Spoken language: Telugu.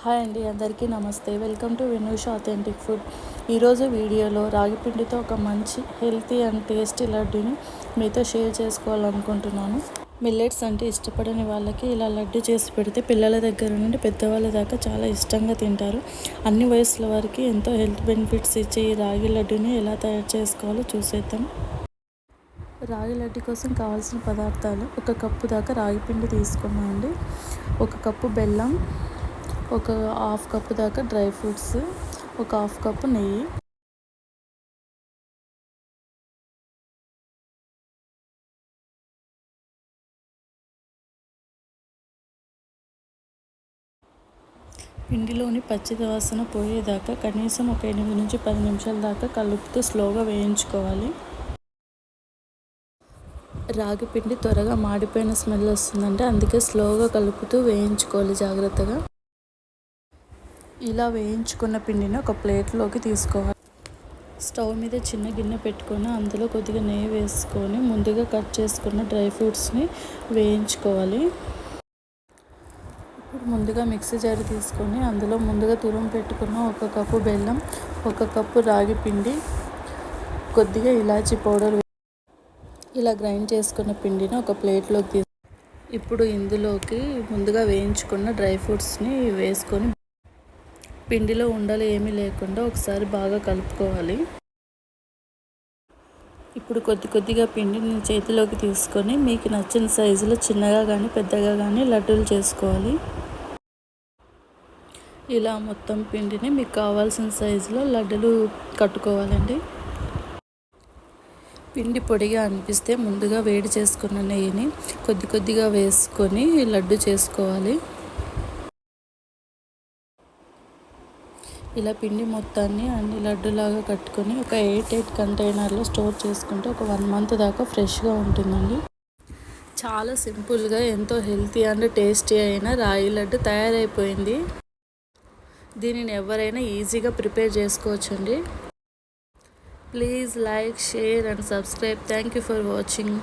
హాయ్ అండి అందరికీ నమస్తే. Welcome to Vinush authentic food ఈరోజు వీడియోలో రాగిపిండితో ఒక మంచి హెల్తీ అండ్ టేస్టీ లడ్డూని మీతో షేర్ చేసుకోవాలనుకుంటున్నాను. మిల్లెట్స్ అంటే ఇష్టపడని వాళ్ళకి ఇలా లడ్డు చేసి పెడితే పిల్లల దగ్గర నుండి పెద్దవాళ్ళ దాకా చాలా ఇష్టంగా తింటారు. అన్ని వయసుల వారికి ఎంతో హెల్త్ బెనిఫిట్స్ ఇచ్చే ఈ రాగి లడ్డుని ఎలా తయారు చేసుకోవాలో చూసేద్దాం. రాగి లడ్డు కోసం కావాల్సిన పదార్థాలు ఒక కప్పు దాకా రాగి పిండి తీసుకున్నామండి. ఒక కప్పు బెల్లం ఒక హాఫ్ కప్పు దాకా డ్రై ఫ్రూట్స్ ఒక హాఫ్ కప్పు నెయ్యి. పిండిలోని పచ్చిది వాసన పోయేదాకా కనీసం ఒక ఎనిమిది నుంచి పది నిమిషాల దాకా కలుపుతూ స్లోగా వేయించుకోవాలి. రాగి పిండి త్వరగా మాడిపోయిన స్మెల్ వస్తుందంటే అందుకే స్లోగా కలుపుతూ వేయించుకోవాలి జాగ్రత్తగా. ఇలా వేయించుకున్న పిండిని ఒక ప్లేట్లోకి తీసుకోవాలి. స్టవ్ మీద చిన్న గిన్నె పెట్టుకొని అందులో కొద్దిగా నెయ్యి వేసుకొని ముందుగా కట్ చేసుకున్న డ్రై ఫ్రూట్స్ని వేయించుకోవాలి. ఇప్పుడు ముందుగా మిక్సీ జారి తీసుకొని అందులో ముందుగా తురుం పెట్టుకున్న ఒక కప్పు బెల్లం ఒక కప్పు రాగి పిండి కొద్దిగా ఇలాచీ పౌడర్ ఇలా గ్రైండ్ చేసుకున్న పిండిని ఒక ప్లేట్లోకి తీసు ఇప్పుడు ఇందులోకి ముందుగా వేయించుకున్న డ్రై ఫ్రూట్స్ని వేసుకొని పిండిలో ఉండలు ఏమీ లేకుండా ఒకసారి బాగా కలుపుకోవాలి. ఇప్పుడు కొద్ది కొద్దిగా పిండిని చేతిలోకి తీసుకొని మీకు నచ్చిన సైజులో చిన్నగా కానీ పెద్దగా కానీ లడ్డూలు చేసుకోవాలి. ఇలా మొత్తం పిండిని మీకు కావాల్సిన సైజులో లడ్డూలు కట్టుకోవాలండి. పిండి పొడిగా అనిపిస్తే ముందుగా వేడి చేసుకున్న నెయ్యిని కొద్ది కొద్దిగా వేసుకొని లడ్డు చేసుకోవాలి. ఇలా పిండి మొత్తాన్ని అన్ని లడ్డులాగా కట్టుకొని ఒక ఎయిట్ ఎయిట్ కంటైనర్లో స్టోర్ చేసుకుంటే ఒక వన్ మంత్ దాకా ఫ్రెష్గా ఉంటుందండి. చాలా సింపుల్గా ఎంతో హెల్తీ అండ్ టేస్టీ అయిన రాయి లడ్డు తయారైపోయింది. దీనిని ఎవరైనా ఈజీగా ప్రిపేర్ చేసుకోవచ్చండి. Please like share and subscribe. Thank you for watching.